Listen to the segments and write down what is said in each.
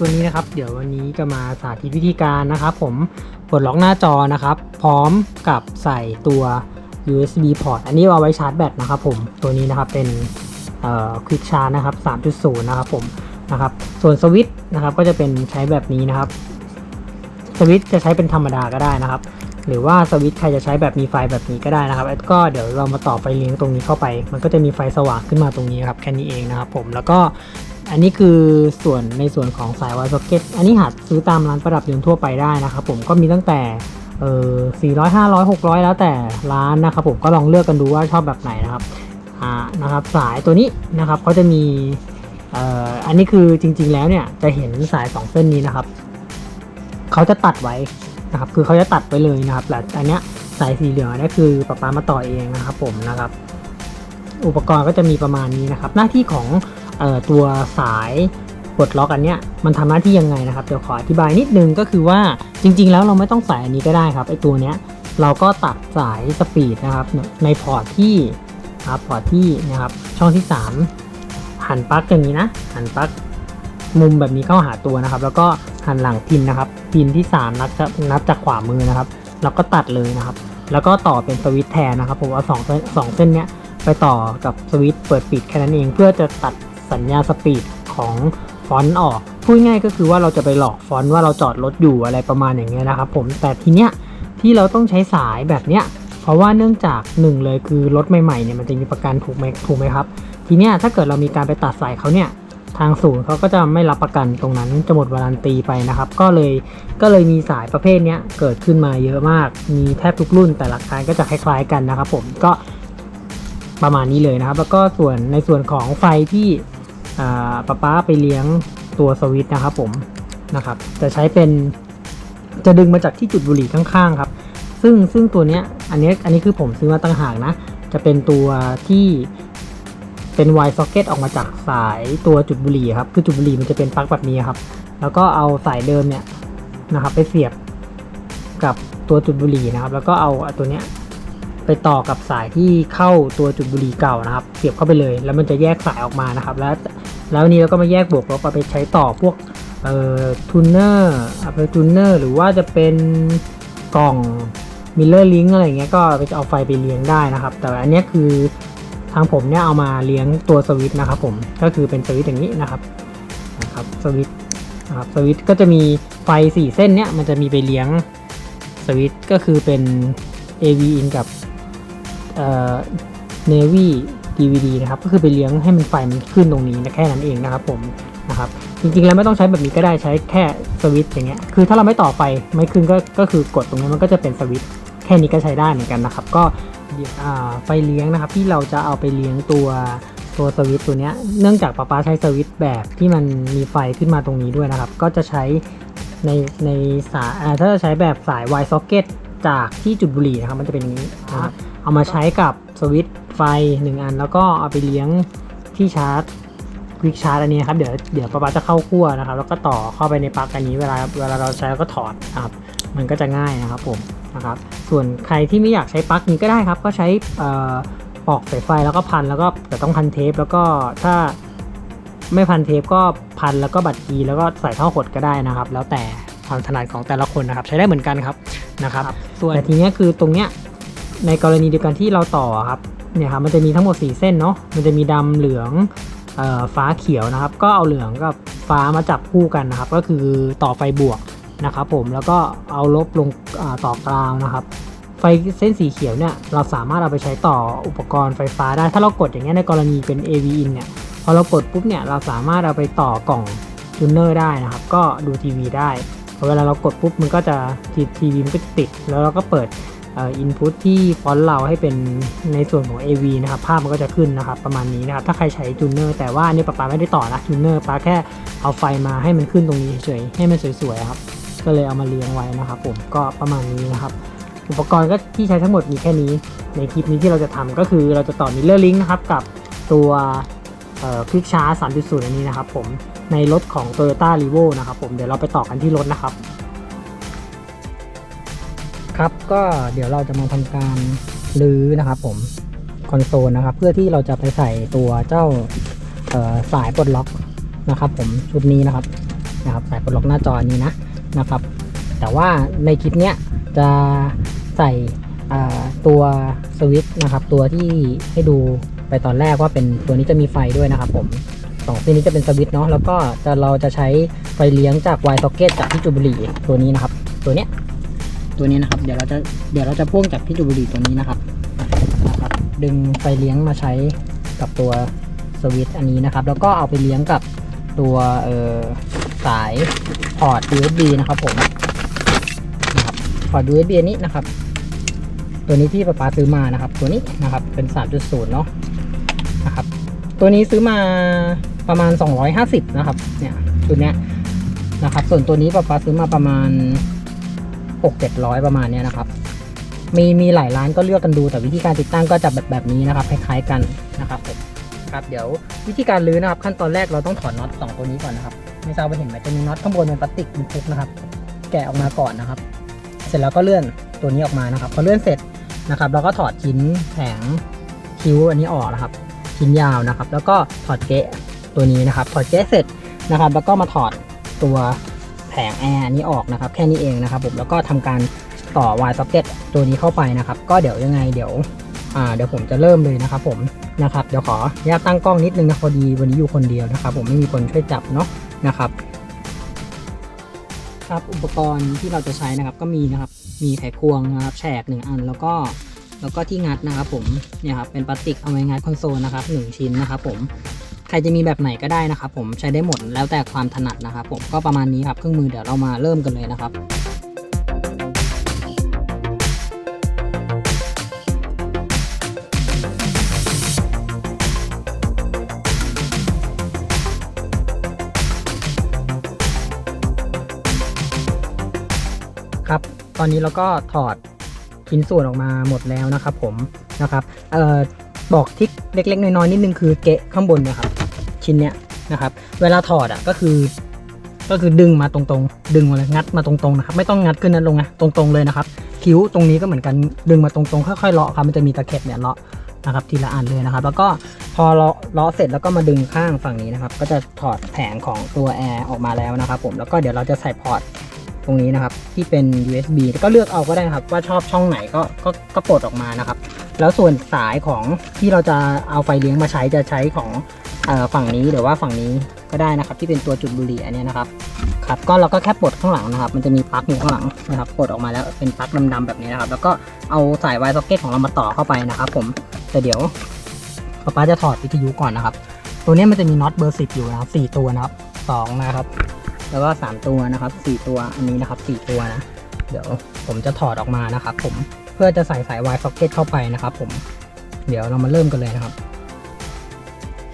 วันนี้นะครับ เดี๋ยววันนี้จะมาสาธิตวิธีการนะครับ ผมปลดล็อกหน้าจอนะครับ พร้อมกับใส่ตัว USB port อันนี้เอาไว้ชาร์จแบตนะครับ ผมตัวนี้นะครับเป็นเอ่อ Quick Charge นะครับ 3.0 นะครับผมนะครับส่วนสวิตช์นะครับก็จะเป็นใช้แบบนี้นะครับ สวิตช์จะใช้เป็นธรรมดาก็ได้นะครับ หรือว่าสวิตช์ใครจะใช้แบบมีไฟแบบนี้ก็ได้นะครับแล้วก็เดี๋ยวเรามาต่อไฟเลี้ยงตรงนี้เข้าไป มันก็จะมีไฟสว่างขึ้นมาตรงนี้ครับแค่นี้เองนะครับผมแล้วก็อันนี้คือส่วนในส่วนของสาย wire socket อันนี้หาซื้อตามร้านประดับยนต์ทั่วไปได้นะครับผมก็มีตั้งแต่เออ400 500 600 แล้วแต่ร้านนะครับผมก็ลองเลือกกันดูว่าชอบแบบไหนนะครับอ่านะครับสายตัวนี้นะครับเขาจะมีเอ่ออันนี้คือจริง ๆ แล้วเนี่ยจะเห็นสาย 2 เส้นนี้นะครับเขาจะตัดไว้ นะครับคือเขาจะตัดไว้เลยนะครับแต่อันเนี้ยสายสีเหลืองอันนี้คือป๊าป๊ามาต่อเองนะครับผมนะครับ อุปกรณ์ก็จะมีประมาณนี้นะครับ หน้าที่ของออตัวสายปลดล็อกอันเนี้ยมันทำหน้าที่ยังไงนะครับเดี๋ยวขออธิบายนิดนึงก็คือว่าจริง ๆ แล้วเราไม่ต้องใส่อันนี้ก็ได้ครับไอตัวเนี้ยเราก็ตัดสายสปีดนะครับในพอร์ตที่ครับพอร์ตที่นะครับช่องที่ 3 หันปลั๊กอย่างนี้นะหันปลั๊ก มุมแบบนี้เข้าหาตัวนะครับ แล้วก็หันหลังพินนะครับ พินที่ 3 นับจะนับจากขวามือนะครับ แล้วก็ตัดเลยนะครับ แล้วก็ต่อเป็นสวิตช์แทนนะครับ ผมเอาสองเส้นสองเส้นเนี้ยไปต่อกับสวิตช์เปิดปิดแค่นั้นเองเพื่อจะตัดสัญญาณสปีดของฟอนต์ออกพูดง่ายก็คือว่าเราจะไปหลอกฟอนต์ว่าเราจอดรถอยู่อะไรประมาณอย่างเงี้ยนะครับ ผมแต่ทีเนี้ยที่เราต้องใช้สายแบบเนี้ยเพราะว่าเนื่องจากหนึ่งเลยคือรถใหม่ๆเนี่ยมันจะมีประกันถูกไหมถูกไหมครับ ทีเนี้ยถ้าเกิดเรามีการไปตัดสายเขาเนี่ย ทางศูนย์เขาก็จะไม่รับประกันตรงนั้นจะหมดวารันตีไปนะครับ ก็เลยก็เลยมีสายประเภทนี้เกิดขึ้นมาเยอะมาก มีแทบทุกรุ่นแต่หลักการก็จะคล้าย ๆ กันนะครับ ผมก็ประมาณนี้เลยนะครับ แล้วก็ส่วนในส่วนของไฟที่ป้าป้าไปเลี้ยงตัวสวิตนะครับ ผมนะครับ จะใช้เป็นจะดึงมาจากที่จุดบุหรี่ข้างๆครับ ซึ่งซึ่งตัวเนี้ยอันนี้อันนี้คือผมซื้อมาตั้งหากนะ จะเป็นตัวที่ เป็น wire socket ออกมาจากสายตัวจุดบุหรี่ครับ คือจุดบุหรี่มันจะเป็นปลั๊กแบบนี้ครับ แล้วก็เอาสายเดิมเนี่ยนะครับ ไปเสียบกับตัวจุดบุหรี่นะครับ แล้วก็เอาตัวเนี้ยไปต่อกับสายที่เข้าตัวจุดบุหรี่เก่านะครับ เสียบเข้าไปเลย แล้วมันจะแยกสายออกมานะครับ แล้วแล้วนี้เราก็มาแยกบวกลบเอาไปใช้ต่อพวกเอ่อทูนเนอร์เอาไปทูนเนอร์หรือว่าจะเป็นกล่องมิลเลอร์ลิงอะไรเงี้ยก็ไปเอาไฟไปเลี้ยงได้นะครับ แต่อันนี้คือ ทางผมเนี่ยเอามาเลี้ยงตัวสวิตนะครับผมก็คือเป็นสวิตอย่างนี้นะครับนะครับสวิตนะครับสวิตก็จะมีไฟ 4 เส้นเนี่ยมันจะมีไปเลี้ยงสวิตก็คือเป็น AV in กับเอ่อ Navy DVD นะครับก็คือไปเลี้ยงให้มันไฟมันขึ้นตรงนี้นะแค่นั้นเองนะครับผมนะครับจริงๆแล้วไม่ต้องใช้แบบนี้ก็ได้ใช้แค่สวิตอย่างเงี้ยคือถ้าเราไม่ต่อไฟไม่ขึ้นก็ก็คือกดตรงนี้มันก็จะเป็นสวิตแค่นี้ก็ใช้ได้เหมือนกันนะครับ ก็ ไฟเลี้ยงนะครับ ที่เราจะเอาไปเลี้ยงตัวตัวสวิตตัวเนี้ยเนื่องจากป๊าป๊าใช้สวิตแบบที่มันมีไฟขึ้นมาตรงนี้ด้วยนะครับ ก็จะใช้ในในสายถ้าจะใช้แบบสาย wire socket จากที่จุดบุหรี่นะครับ มันจะเป็นอย่างนี้นะครับเอามาใช้กับสวิตไฟ 1 อัน แล้วก็เอาไปเลี้ยงที่ชาร์จควิกชาร์จอันนี้ครับเดี๋ยวเดี๋ยวป๊าป๊าจะเข้าขั้วนะครับ แล้วก็ต่อเข้าไปในปลั๊กอันนี้เวลาเวลาเราใช้เราก็ถอดนะครับมันก็จะง่ายนะครับผม นะครับส่วนใครที่ไม่อยากใช้ปลั๊กนี้ก็ได้ครับ ก็ใช้เอ่อปอกสายไฟแล้วก็พันแล้วก็แต่ต้องพันเทปแล้วก็ถ้าไม่พันเทปก็พันแล้วก็บัตรกีแล้วก็ใส่ท่อหดก็ได้นะครับ แล้วแต่ความถนัดของแต่ละคนนะครับ ใช้ได้เหมือนกันครับนะครับ ส่วนแต่ทีเนี้ยคือตรงเนี้ยในกรณีเดียวกันที่เราต่อครับเนี่ยครับมันจะมีทั้งหมด 4 เส้นเนาะมันจะมีดำเหลืองเอ่อฟ้าเขียวนะครับ ก็เอาเหลืองกับฟ้ามาจับคู่กันนะครับ ก็คือต่อไฟบวก นะครับผมแล้วก็เอาลบลงต่อกลางนะครับ ไฟเส้นสีเขียวเนี่ยเราสามารถเอาไปใช้ต่ออุปกรณ์ไฟฟ้าได้ ถ้าเรากดอย่างเงี้ยในกรณีเป็น AV in เนี่ยพอเรากดปุ๊บเนี่ยเราสามารถเอาไปต่อกล่องจูนเนอร์ได้นะครับ ก็ดูทีวีได้พอเวลาเรากดปุ๊บมันก็จะทีทีวีมันก็ติด แล้วเราก็เปิดอินพุตที่ฟอนต์เราให้เป็นในส่วนของ AV นะครับ ภาพมันก็จะขึ้นนะครับ ประมาณนี้นะครับ ถ้าใครใช้จูเนอร์แต่ว่าอันนี้ป๊าป๊าไม่ได้ต่อนะจูเนอร์ป๊าแค่เอาไฟมาให้มันขึ้นตรงนี้เฉยๆให้มันสวยๆครับ ก็เลยเอามาเลี้ยงไว้นะครับผมก็ประมาณนี้นะครับ อุปกรณ์ก็ที่ใช้ทั้งหมดมีแค่นี้ในคลิปนี้ที่เราจะทำก็คือเราจะต่อมิลเลอร์ลิงนะครับกับตัวคลิกชาร์จ3.0 อันนี้นะครับผมในรถของ Toyota r e v o นะครับผมเดี๋ยวเราไปต่อกันที่รถนะครับ ครับก็เดี๋ยวเราจะมาทำการรื้อนะครับผมคอนโซลนะครับ เพื่อที่เราจะไปใส่ตัวเจ้าสายปลดล็อกนะครับ ผมชุดนี้นะครับนะครับ สายปลดล็อกหน้าจอนี้นะ นะครับ แต่ว่าในคลิปเนี้ยจะใส่ตัวสวิตช์นะครับ ตัวที่ให้ดูไปตอนแรกว่าเป็นตัวนี้จะมีไฟด้วยนะครับผมสองตัวนี้จะเป็นสวิตช์เนาะแล้วก็จะเราจะใช้ไฟเลี้ยงจาก Y socket จากที่จูบุรีตัวนี้นะครับ ตัวเนี้ยตัวนี้นะครับ เดี๋ยวเราจะเดี๋ยวเราจะพ่วงจากที่จูบุรีตัวนี้นะครับนะครับดึงไฟเลี้ยงมาใช้กับตัวสวิตช์อันนี้นะครับ แล้วก็เอาไปเลี้ยงกับตัวสาย พอร์ต USB นะครับผมนะครับพอร์ต USB นี้นะครับ ตัวนี้ที่ป๊าป๊าซื้อมานะครับ ตัวนี้นะครับเป็น 3.0 เนาะนะครับ ตัวนี้ซื้อมาประมาณ 250 นะครับ เนี่ยชุดเนี้ยนะครับ ส่วนตัวนี้ป๊าป๊าซื้อมาประมาณ 6-700 ประมาณเนี้ยนะครับมีมีหลายร้านก็เลือกกันดู แต่วิธีการติดตั้งก็จะแบบแบบนี้นะครับคล้ายๆกันนะครับครับ เดี๋ยววิธีการรื้อนะครับ ขั้นตอนแรกเราต้องถอดน็อตสองตัวนี้ก่อนนะครับ ไม่ทราบว่าเห็นไหมจะมีน็อตข้างบนเป็นพลาสติกเป็นพุกนะครับ แกะออกมาก่อนนะครับ เสร็จแล้วก็เลื่อนตัวนี้ออกมานะครับ พอเลื่อนเสร็จนะครับ เราก็ถอดชิ้นแผงคิ้วอันนี้ออกนะครับ ชิ้นยาวนะครับ แล้วก็ถอดเกะตัวนี้นะครับ ถอดเกะเสร็จนะครับ แล้วก็มาถอดตัวแผงแอร์อันนี้ออกนะครับ แค่นี้เองนะครับผมแล้วก็ทำการต่อ Y socket ตัวนี้เข้าไปนะครับ ก็เดี๋ยวยังไงเดี๋ยวอ่าเดี๋ยวผมจะเริ่มเลยนะครับผมนะครับ เดี๋ยวขออนุญาตตั้งกล้องนิดนึงนะพอดีวันนี้อยู่คนเดียวนะครับ ผมไม่มีคนช่วยจับเนาะ นะครับครับอุปกรณ์ที่เราจะใช้นะครับก็มีนะครับมีไขควงนะครับแฉกหนึ่งอันแล้วก็แล้วก็ที่งัดนะครับผมเนี่ยครับเป็นพลาสติกเอาไว้งัดคอนโซลนะครับหนึ่งชิ้นนะครับผมใครจะมีแบบไหนก็ได้นะครับผมใช้ได้หมดแล้วแต่ความถนัดนะครับผมก็ประมาณนี้ครับเครื่องมือเดี๋ยวเรามาเริ่มกันเลยนะครับ ตอนนี้เราก็ถอดชิ้นส่วนออกมาหมดแล้วนะครับผมนะครับเอ่อบอกทิกเล็ก ๆ น้อยๆนิดนึงคือเกะข้างบนนะครับ ชิ้นเนี้ยนะครับ เวลาถอดอะก็คือ ก็คือดึงมาตรงๆ ดึงมาเลยงัดมาตรงๆนะครับ ไม่ต้องงัดขึ้นนั้นลงนะตรงๆเลยนะครับ คิ้วตรงนี้ก็เหมือนกันดึงมาตรงๆค่อยๆเลาะครับมันจะมีตะเข็บเนี่ยเลาะนะครับทีละอันเลยนะครับ แล้วก็พอเลาะเลาะเสร็จแล้วก็มาดึงข้างฝั่งนี้นะครับ ก็จะถอดแผงของตัวแอร์ออกมาแล้วนะครับ ผมแล้วก็เดี๋ยวเราจะใส่พอร์ต ตรงนี้นะครับที่เป็น USB ก็เลือกเอาก็ได้นะครับ ว่าชอบช่องไหนก็ก็ก็ปลดออกมานะครับ แล้วส่วนสายของที่เราจะเอาไฟเลี้ยงมาใช้จะใช้ของฝั่งนี้หรือว่าฝั่งนี้ก็ได้นะครับ ที่เป็นตัวจุดบุหรี่อันเนี้ยนะครับครับก็เราก็แค่ปลดข้างหลังนะครับ มันจะมีปลั๊กอยู่ข้างหลังนะครับปลดออกมาแล้วเป็นปลั๊กดำๆแบบนี้นะครับ แล้วก็เอาสายไวซ็อกเก็ตของเรามาต่อเข้าไปนะครับ ผมแต่เดี๋ยวป๊าป๊าจะถอดวิทยุก่อนนะครับ ตัวนี้มันจะมีน็อตเบอร์สิบอยู่นะครับสี่ตัวนะครับสองนะครับ แล้วก็ 3 ตัวนะครับ 4 ตัวอันนี้นะครับ 4 ตัวนะ เดี๋ยวผมจะถอดออกมานะครับผมเพื่อจะใส่สาย Y socket เข้าไปนะครับผมเดี๋ยวเรามาเริ่มกันเลยนะครับ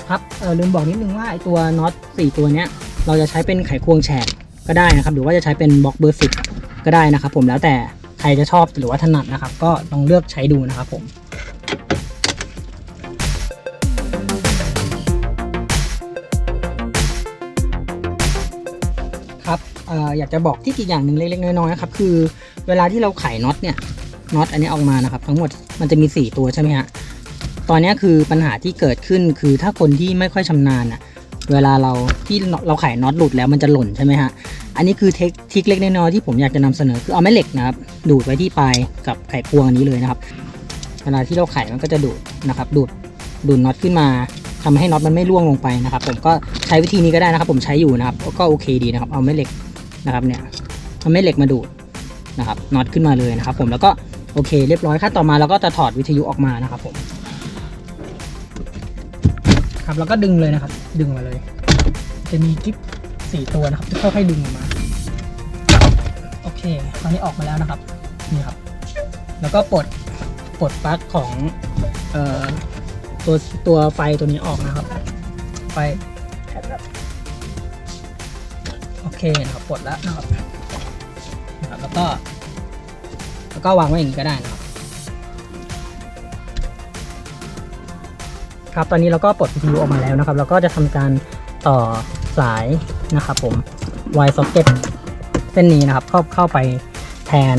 ครับเออลืมบอกนิดนึงว่าไอตัวน็อต4ตัวเนี้ย เราจะใช้เป็นไขควงแฉกก็ได้นะครับ หรือว่าจะใช้เป็นบล็อกเบอร์สิก็ได้นะครับ ผมแล้วแต่ใครจะชอบหรือว่าถนัดนะครับ ก็ลองเลือกใช้ดูนะครับผม อยากจะบอกที่อีกอย่างหนึ่งเล็กๆน้อยๆนะครับคือเวลาที่เราไขน็อตเนี่ยน็อตอันนี้ออกมานะครับ ทั้งหมดมันจะมี 4 ตัวใช่ไหมฮะตอนนี้คือปัญหาที่เกิดขึ้นคือถ้าคนที่ไม่ค่อยชำนาญอะเวลาเราที่เราไขน็อตหลุดแล้วมันจะหล่นใช่ไหมฮะอันนี้คือเทคทิคเล็กน้อยๆที่ผมอยากจะนำเสนอคือเอาแม่เหล็กนะครับดูดไว้ที่ปลายกับไขควงอันนี้เลยนะครับเวลาที่เราไขมันก็จะดูดนะครับดูดดูดน็อตขึ้นมาทำให้น็อตมันไม่ร่วงลงไปนะครับ ผมก็ใช้วิธีนี้ก็ได้นะครับ ผมใช้อยู่นะครับก็โอเคดีนะครับ เอาแม่เหล็ก นะครับเนี่ยเอาแม่เหล็กมาดูดนะครับน็อตขึ้นมาเลยนะครับ ผมแล้วก็โอเค เรียบร้อยขั้นต่อมาเราก็จะถอดวิทยุออกมานะครับ ผม ครับแล้วก็ดึงเลยนะครับ ดึงมาเลย จะมีกิ๊บสี่ตัวนะครับจะค่อยๆดึงออกมา โอเคตอนนี้ออกมาแล้วนะครับนี่ครับ แล้วก็ปลดปลดปลั๊กของเอ่อตัวตัวไฟตัวนี้ออกนะครับ ไฟ โอเคนะครับปลดแล้วนะครับนะครับแล้วก็ แล้วก็วางไว้อย่างนี้ก็ได้นะครับ ครับตอนนี้เราก็ปลดวิทยุออกมาแล้วนะครับแล้วก็จะทำการต่อสายนะครับผม Y socket เส้นนี้นะครับ เข้าเข้าไปแทน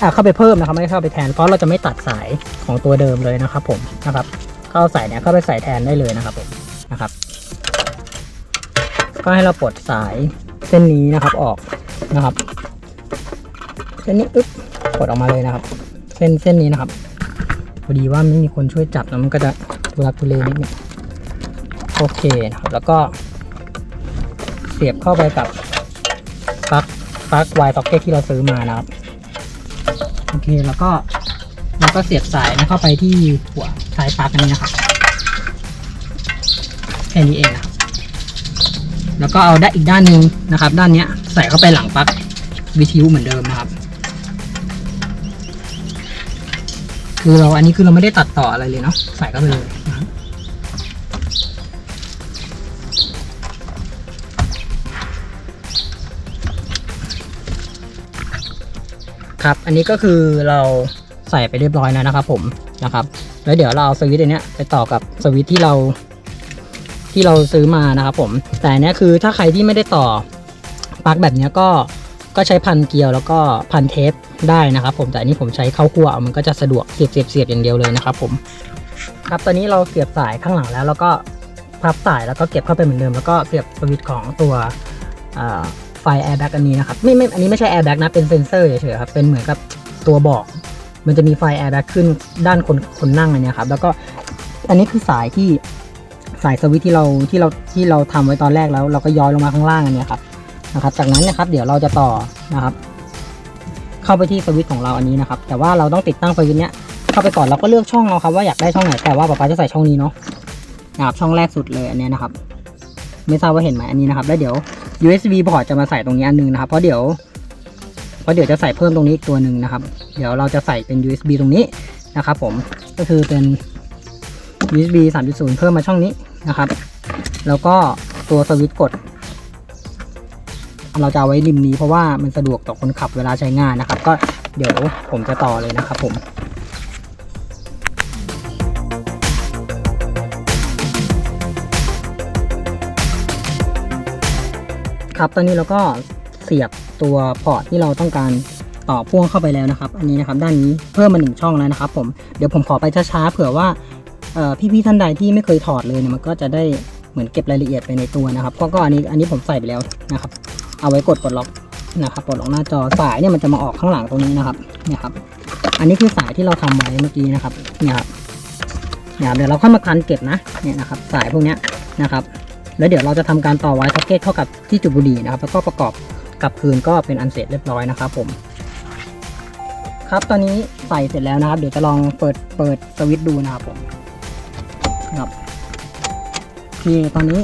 อ่าเข้าไปเพิ่มนะครับ ไม่เข้าไปแทนเพราะเราจะไม่ตัดสายของตัวเดิมเลยนะครับผมนะครับก็เอาสายเนี้ยเข้าไปใส่แทนได้เลยนะครับผมนะครับ ก็ให้เราปลดสาย ส้นนี้นะครับออกนะครับ เส้นนี้อึ๊บกดออกมาเลยนะครับ เส้นเส้นนี้นะครับพอดีว่าไม่มีคนช่วยจับแล้วมันก็จะทุลักทุเลนิดนึงโอเคนะครับแล้วก็เสียบเข้าไปกับปลั๊กปลั๊กไวซ็อกเก็ตที่เราซื้อมานะครับโอเคแล้วก็แล้วก็เสียบสายเข้าไปที่หัวสายปลั๊กนนี้นะครับแค่นี้เองนะครับ แล้วก็เอาได้อีกด้านหนึ่งนะครับ ด้านนี้ใส่เข้าไปหลังปลั๊กวิทยุเหมือนเดิมนะครับ คือเราอันนี้คือเราไม่ได้ตัดต่ออะไรเลยเนาะใส่เข้าไปเลยนะครับครับ อันนี้ก็คือเราใส่ไปเรียบร้อยแล้วนะครับผมนะครับ แล้วเดี๋ยวเราเอาสวิตช์อันนี้ไปต่อกับสวิตช์ที่เรา ที่เราซื้อมานะครับผม แต่เนี้ยคือถ้าใครที่ไม่ได้ต่อปลั๊กแบบเนี้ยก็ก็ใช้พันเกลียวแล้วก็พันเทปได้นะครับผมแต่อันนี้ผมใช้เข้าคั่วมันก็จะสะดวกเสียบเสียบเสียบอย่างเดียวเลยนะครับผม ครับตอนนี้เราเสียบสายข้างหลังแล้วแล้วก็พับสายแล้วก็เก็บเข้าไปเหมือนเดิมแล้วก็เสียบสวิตช์ของตัวไฟแอร์แบ็กอันนี้นะครับไม่ไม่อันนี้ไม่ใช่แอร์แบ็กนะเป็นเซนเซอร์เฉยๆครับเป็นเหมือนกับตัวบอก มันจะมีไฟแอร์แบ็กขึ้นด้านคนคนนั่งอันเนี้ยครับแล้วก็อันนี้คือสายที่ สายสวิตที่เราที่เราที่เราทำไว้ตอนแรกแล้ว เราก็ย้อยลงมาข้างล่างอันนี้ครับนะครับ จากนั้นนะครับ เดี๋ยวเราจะต่อนะครับ เข้าไปที่สวิตของเราอันนี้นะครับ แต่ว่าเราต้องติดตั้งสวิตเนี้ยเข้าไปก่อนเราก็เลือกช่องเราครับว่าอยากได้ช่องไหนแต่ว่าป๊าป๊าจะใส่ช่องนี้เนาะนะครับช่องแรกสุดเลยอันเนี้ยนะครับ ไม่ทราบว่าเห็นไหมอันนี้นะครับ แล้วเดี๋ยว USB พอร์ตจะมาใส่ตรงนี้อันหนึงนะครับ เพราะเดี๋ยวเพราะเดี๋ยวจะใส่เพิ่มตรงนี้อีกตัวหนึ่งนะครับ เดี๋ยวเราจะใส่เป็น USB ตรงนี้นะครับ ผมก็คือเป็น USB 3.0 เพิ่มมาช่องนี้ นะครับ แล้วก็ตัวสวิตช์กด เราจะเอาไว้ริมนี้เพราะว่ามันสะดวกต่อคนขับเวลาใช้งานนะครับ ก็เดี๋ยวผมจะต่อเลยนะครับผมครับตอนนี้เราก็เสียบตัวพอร์ตที่เราต้องการต่อพ่วงเข้าไปแล้วนะครับ อันนี้นะครับ ด้านนี้เพิ่มมาหนึ่งช่องแล้วนะครับ ผมเดี๋ยวผมขอไปช้าๆเผื่อว่า พี่ๆท่านใดที่ไม่เคยถอดเลยเนี่ยมันก็จะได้เหมือนเก็บรายละเอียดไปในตัวนะครับก็ก็อันนี้อันนี้ผมใส่ไปแล้วนะครับ เอาไว้กดปลดล็อกนะครับปลดล็อกหน้าจอสายเนี่ยมันจะมาออกข้างหลังตรงนี้นะครับเนี่ยครับ อันนี้คือสายที่เราทำไว้เมื่อกี้นะครับเนี่ยครับเนี่ยครับเดี๋ยวเราค่อยมาคันเก็บนะเนี่ยนะครับ สายพวกนี้นะครับ แล้วเดี๋ยวเราจะทำการต่อไว้ซ็อกเก็ตเข้ากับที่จุดบุหรี่นะครับ แล้วก็ประกอบกับคืนก็เป็นอันเสร็จเรียบร้อยนะครับ ผม ครับตอนนี้ใส่เสร็จแล้วนะครับ เดี๋ยวจะลองเปิดเปิดสวิตช์ดูนะครับผม ครับนี่ตอนนี้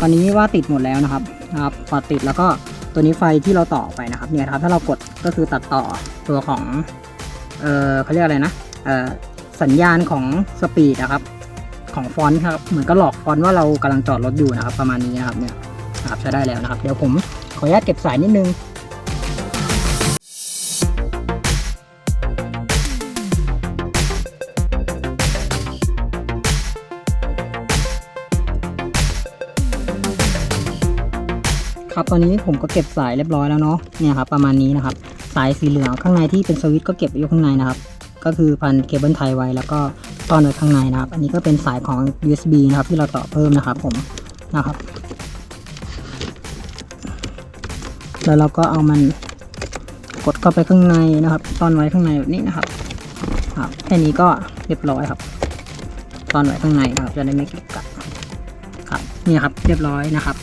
ตอนนี้ว่าติดหมดแล้วนะครับนะครับพอติดแล้วก็ตัวนี้ไฟที่เราต่อไปนะครับเนี่ยครับถ้าเรากดก็คือตัดต่อตัวของเออเขาเรียกอะไรนะเออสัญญาณของสปีดนะครับของฟอนต์ครับเหมือนก็หลอกฟอนต์ว่าเรากำลังจอดรถอยู่นะครับ ประมาณนี้นะครับเนี่ยนะครับใช้ได้แล้วนะครับ เดี๋ยวผมขออนุญาตเก็บสายนิดนึง ครับตอนนี้ผมก็เก็บสายเรียบร้อยแล้วเนาะเนี่ยครับประมาณนี้นะครับ สายสีเหลืองข้างในที่เป็นสวิตช์ก็เก็บอยู่ข้างในนะครับ ก็คือพันเคเบิลไทยไว้แล้วก็ต้อนไว้ข้างในนะครับ อันนี้ก็เป็นสายของ USB นะครับที่เราต่อเพิ่มนะครับผมนะครับ แล้วเราก็เอามันกดเข้าไปข้างในนะครับต้อนไว้ข้างในแบบนี้นะครับครับแค่นี้ก็เรียบร้อยครับต้อนไว้ข้างในนะครับจะได้ไม่เกะกะครับนี่ครับเรียบร้อยนะครับ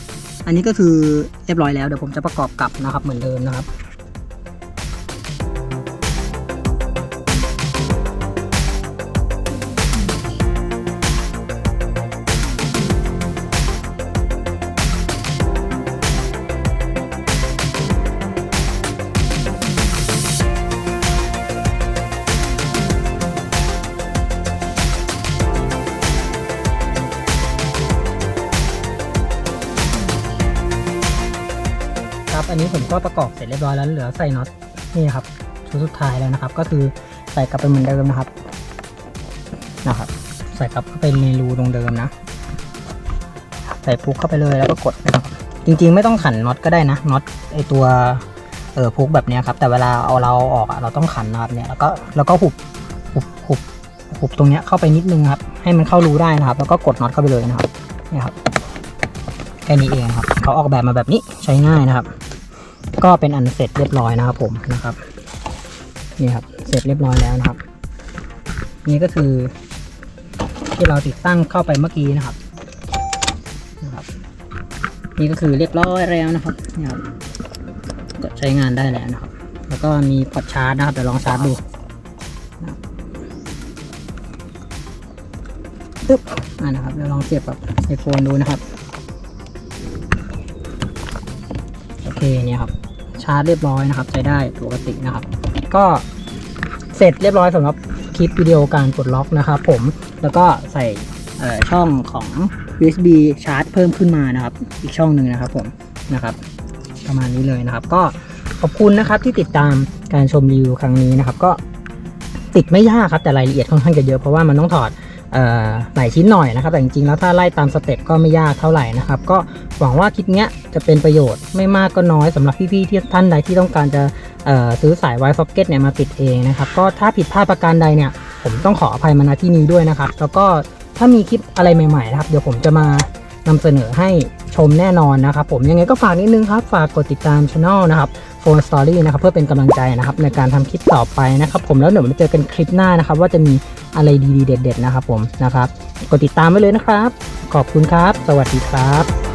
อันนี้ก็คือเรียบร้อยแล้วเดี๋ยวผมจะประกอบกลับนะครับเหมือนเดิมนะครับ อันนี้ผมก็ประกอบเสร็จเรียบร้อยแล้วเหลือใส่น็อตนี่ครับชุดสุดท้ายแล้วนะครับ ก็คือใส่กลับไปเหมือนเดิมนะครับนะครับ ใส่กลับเข้าไปในรูตรงเดิมนะ ใส่พุกเข้าไปเลยแล้วก็กดนะครับจริงๆ ไม่ต้องขันน็อตก็ได้นะน็อตไอตัวเออพุกแบบนี้ครับ แต่เวลาเอาเราออกอะเราต้องขันนะครับเนี่ยแล้วก็แล้วก็หุบหุบหุบหุบตรงเนี้ยเข้าไปนิดนึงครับ ให้มันเข้ารูได้นะครับ แล้วก็กดน็อตเข้าไปเลยนะครับนี่ครับแค่นี้เองครับเขาออกแบบมาแบบนี้ใช้ง่ายนะครับ ก็เป็นอันเสร็จเรียบร้อยนะครับผมนะครับนี่ครับเสร็จเรียบร้อยแล้วนะครับ นี่ก็คือ ที่เราติดตั้งเข้าไปเมื่อกี้นะครับนะครับ นี่ก็คือเรียบร้อยแล้วนะครับนี่ครับก็ใช้งานได้แล้วนะครับ แล้วก็มีพอร์ตชาร์จนะครับเดี๋ยวลองชาร์จดูนะครับตึ๊บอ่านะครับเดี๋ยวลองเสียบกับไอโฟนดูนะครับ โอเคเนี่ยครับชาร์จเรียบร้อยนะครับใช้ได้ปกตินะครับ ก็เสร็จเรียบร้อยสำหรับคลิปวิดีโอการปลดล็อกนะครับผมแล้วก็ใส่ช่องของ USB ชาร์จเพิ่มขึ้นมานะครับ อีกช่องหนึ่งนะครับผมนะครับ ประมาณนี้เลยนะครับ ก็ขอบคุณนะครับที่ติดตามการชมรีวิวครั้งนี้นะครับ ก็ติดไม่ยากครับแต่รายละเอียดค่อนข้างจะเยอะเพราะว่ามันต้องถอด หลายชิ้นหน่อยนะครับ แต่จริงๆแล้วถ้าไล่ตามสเต็ปก็ไม่ยากเท่าไหร่นะครับ ก็หวังว่าคลิปนี้จะเป็นประโยชน์ไม่มากก็น้อยสำหรับพี่ๆที่ท่านใดที่ต้องการจะซื้อสายไวซ็อกเก็ตเนี่ยมาติดเองนะครับ ก็ถ้าผิดพลาดประการใดเนี่ย ผมต้องขออภัยมาณที่นี้ด้วยนะครับ แล้วก็ถ้ามีคลิปอะไรใหม่ๆนะครับ เดี๋ยวผมจะมานำเสนอให้ชมแน่นอนนะครับ ผมยังไงก็ฝากนิดนึงครับ ฝากกดติดตามช anel นะครับ โฟนสตอรี่นะครับเพื่อเป็นกำลังใจนะครับในการทำคลิปต่อไปนะครับผมแล้วเดี๋ยวมาเจอกันคลิปหน้านะครับ ว่าจะมีอะไรดีๆเด็ด ๆ นะครับผมนะครับกดติดตามไว้เลยนะครับ ขอบคุณครับ สวัสดีครับ